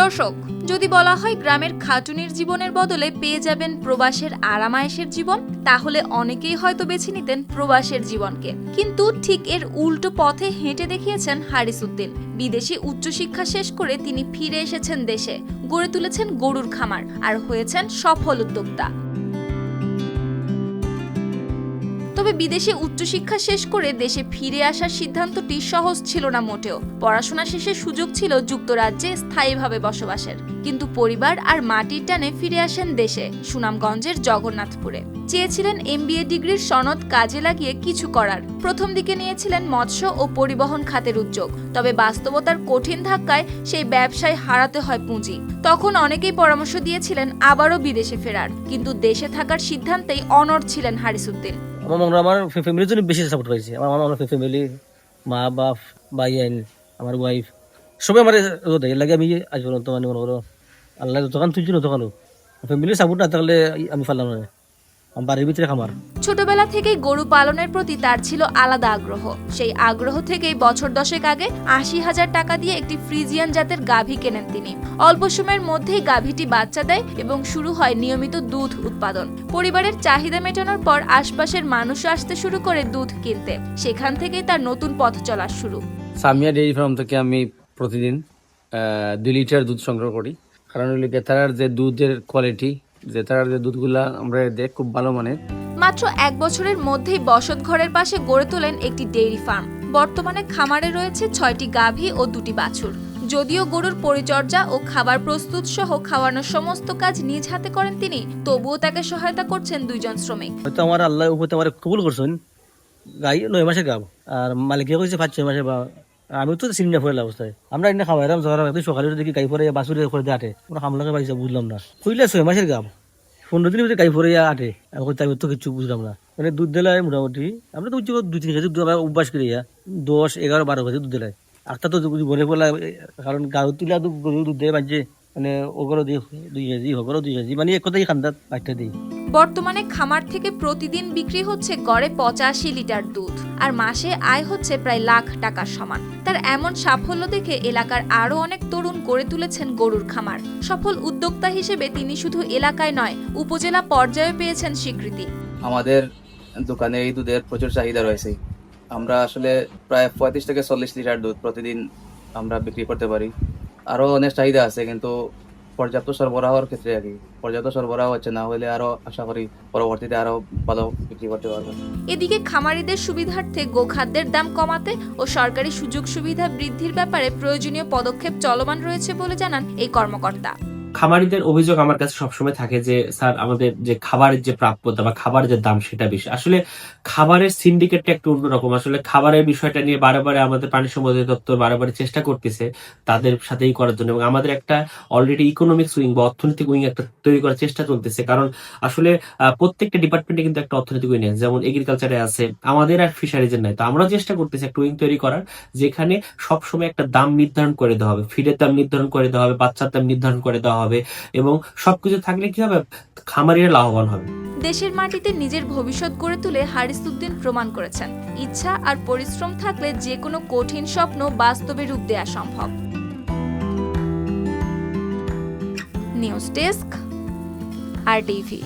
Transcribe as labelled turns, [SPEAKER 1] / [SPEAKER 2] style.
[SPEAKER 1] দর্শক, যদি বলা হয় গ্রামের খাটুনির জীবনের বদলে পেয়ে যাবেন প্রবাসের আরামায়েশের জীবন, তাহলে অনেকেই হয়তো বেছে নিতেন প্রবাসের জীবনকে। কিন্তু ঠিক এর উল্টো পথে হেঁটে দেখিয়েছেন হারিসুদ্দিন বিদেশি উচ্চশিক্ষা শেষ করে তিনি ফিরে এসেছেন দেশে। গড়ে তুলেছেন গরুর খামার আর হয়েছেন সফল উদ্যোক্তা। তবে বিদেশে উচ্চশিক্ষা শেষ করে দেশে ফিরে আসার সিদ্ধান্তটি সহজ ছিল না মোটেও। পড়াশোনা শেষে সুযোগ ছিল যুক্তরাজ্যে স্থায়ীভাবে বসবাসের। কিন্তু পরিবার আর মাটির টানে ফিরে আসেন দেশে, সুনামগঞ্জের জগন্নাথপুরে। চেয়েছিলেন এমবিএ ডিগ্রির সনদ কাজে লাগিয়ে কিছু করার। প্রথম দিকে নিয়েছিলেন মৎস্য ও পরিবহন খাতের উদ্যোগ। তবে বাস্তবতার কঠিন ধাক্কায় সেই ব্যবসায় হারাতে হয় পুঁজি। তখন অনেকেই পরামর্শ দিয়েছিলেন আবারও বিদেশে ফেরার। কিন্তু দেশে থাকার সিদ্ধান্তেই অনড় ছিলেন হারিসুদ্দিন
[SPEAKER 2] আমার আমার ফ্যামিলির জন্য বেশি সাপোর্ট পাইছে আমার আমার ফ্যামিলি মা, বাপ, ভাই, আইন, আমার ওয়াইফ সবাই আমার দেয় লাগে আমি আজ পর্যন্ত মানে মনে করো আল্লাহ দোকান তুলছি না দোকানও ফ্যামিলির সাপোর্ট না থাকলে আমি পারলাম না। বাড়ির ভিতরে খামার।
[SPEAKER 1] ছোটবেলা থেকেই গরু পালনের প্রতি তার ছিল আলাদা আগ্রহ। সেই আগ্রহ থেকেই বছর দশেক আগে আশি হাজার টাকা দিয়ে একটি ফ্রিজিয়ান জাতের গাভী কেনেন তিনি। অল্প সময়ের মধ্যেই গাভীটি বাচ্চা দেয় এবং শুরু হয় নিয়মিত দুধ উৎপাদন। পরিবারের চাহিদা মেটানোর পর আশপাশের মানুষ আসতে শুরু করে দুধ কিনতে। সেখান থেকেই তার নতুন পথ চলা শুরু।
[SPEAKER 3] সামিয়া ডেইরি ফার্ম থেকে আমি প্রতিদিন দুই লিটার দুধ সংগ্রহ করি। কারণ হলো গেতারার যে দুধের কোয়ালিটি জেতারার যে দুধগুলা আমরা দেখ খুব ভালো মানের।
[SPEAKER 1] মাত্র এক বছরের মধ্যেই বসত ঘরের পাশে গড়ে তোলেন একটি ডেইরি ফার্ম। বর্তমানে খামারে রয়েছে ছয়টি গাভী ও দুটি বাছুর। যদিও গরুর পরিচর্যা ও খাবার প্রস্তুত সহ খাওয়ানোর সমস্ত কাজ নিজ হাতে করেন তিনি তবুও তাকে সহায়তা করছেন দুইজন শ্রমিক।
[SPEAKER 2] হয়তো আমার আল্লাহ উপরে আমার কবুল করছেন। গাই নয় মাসের গাব। আর মালিকে কইছে পাঁচ ছয় মাসে বা আমি তো চিনি না ফুয়ের অবস্থায় আমরা এনে খাওয়াই রাম জ্বর একদিন সকালে দেখি গাই পরে বাসুরে করে দিয়ে আটে আমরা খামলাকে পাইছে বুঝলাম না। কইলে ছয় মাসের গাম পনেরো দিনের ভিতরে গাই পরে আটে আমি তাই তো কিছু বুঝলাম না। মানে দুধ দিলাই মোটামুটি। আমরা তো দুই, তিন কেজি দুধ আমরা অভ্যাস করি দশ এগারো বারো কেজি দুধ দিলাই। আটটা তো বলে বলা কারণ গাড়ি তুলা দুধ দেয় বাজছে মানে ওগুলো দিয়ে দুই কেজি ওগুলো দুই কেজি মানে এক কথাই খান্দাত বাচ্চা দিই
[SPEAKER 1] বর্তমানে খামার থেকে প্রতিদিন বিক্রি হচ্ছে গড়ে পঁচাশি লিটার দুধ আর মাসে আয় হচ্ছে প্রায় লাখ টাকার সমান। তার এমন সাফল্য দেখে এলাকার আরও অনেক তরুণ গড়ে তুলেছেন গরুর খামার। সফল উদ্যোক্তা হিসেবে তিনি শুধু এলাকায় নয় উপজেলা পর্যায়ে পেয়েছেন স্বীকৃতি।
[SPEAKER 4] আমাদের দোকানে এই দুধের প্রচুর চাহিদা রয়েছে। আমরা আসলে প্রায় পঁয়ত্রিশ থেকে চল্লিশ লিটার দুধ প্রতিদিন আমরা বিক্রি করতে পারি। আরও অনেক চাহিদা আছে, কিন্তু পর্যাপ্ত সরবরাহর ক্ষেত্রে আর কি। পর্যাপ্ত সরবরাহ হচ্ছে, না হলে আরও আশা করি পরবর্তীতে আরও ভালো বিক্রি করতে পারব
[SPEAKER 1] এদিকে খামারিদের সুবিধার্থে গোখাদ্যের দাম কমাতে ও সরকারি সুযোগ সুবিধা বৃদ্ধির ব্যাপারে প্রয়োজনীয় পদক্ষেপ চলমান রয়েছে বলে জানান এই কর্মকর্তা।
[SPEAKER 5] খামারিদের অভিযোগ আমার কাছে সবসময় থাকে যে, স্যার, আমাদের যে খাবারের যে প্রাপ্যতা বা খাবারের যে দাম সেটা বেশি। আসলে খাবারের সিন্ডিকেটটা একটু অন্যরকম। আসলে খাবারের বিষয়টা নিয়ে বারে আমাদের প্রাণী সম্পদ দপ্তর বারে বারে চেষ্টা করতেছে তাদের সাথেই করার জন্য এবং আমাদের একটা অলরেডি ইকোনমিক্স উইং বা অর্থনৈতিক উইং একটা তৈরি করার চেষ্টা চলতেছে। কারণ আসলে প্রত্যেকটা ডিপার্টমেন্টে কিন্তু একটা অর্থনৈতিক উইং আছে। যেমন এগ্রিকালচারে আছে, আমাদের আর ফিশারিজের নাই। তো আমরা চেষ্টা করতেছি একটা উইং তৈরি করার, যেখানে সবসময় একটা দাম নির্ধারণ করে দেওয়া হবে। ফিডের দাম নির্ধারণ করে দেওয়া হবে, বাচ্চার দাম নির্ধারণ করে দেওয়া হবে এবং সবকিছু থাকলে কি হবে? খামারিরা লাভবান হবে।
[SPEAKER 1] দেশের মাটিতে নিজের ভবিষ্যৎ গড়ে তুলে হারিসুদ্দিন প্রমাণ করেছেন। ইচ্ছা আর পরিশ্রম থাকলে যে কোনো কঠিন স্বপ্ন বাস্তবে রূপ দেয়া সম্ভব। News desk, R TV.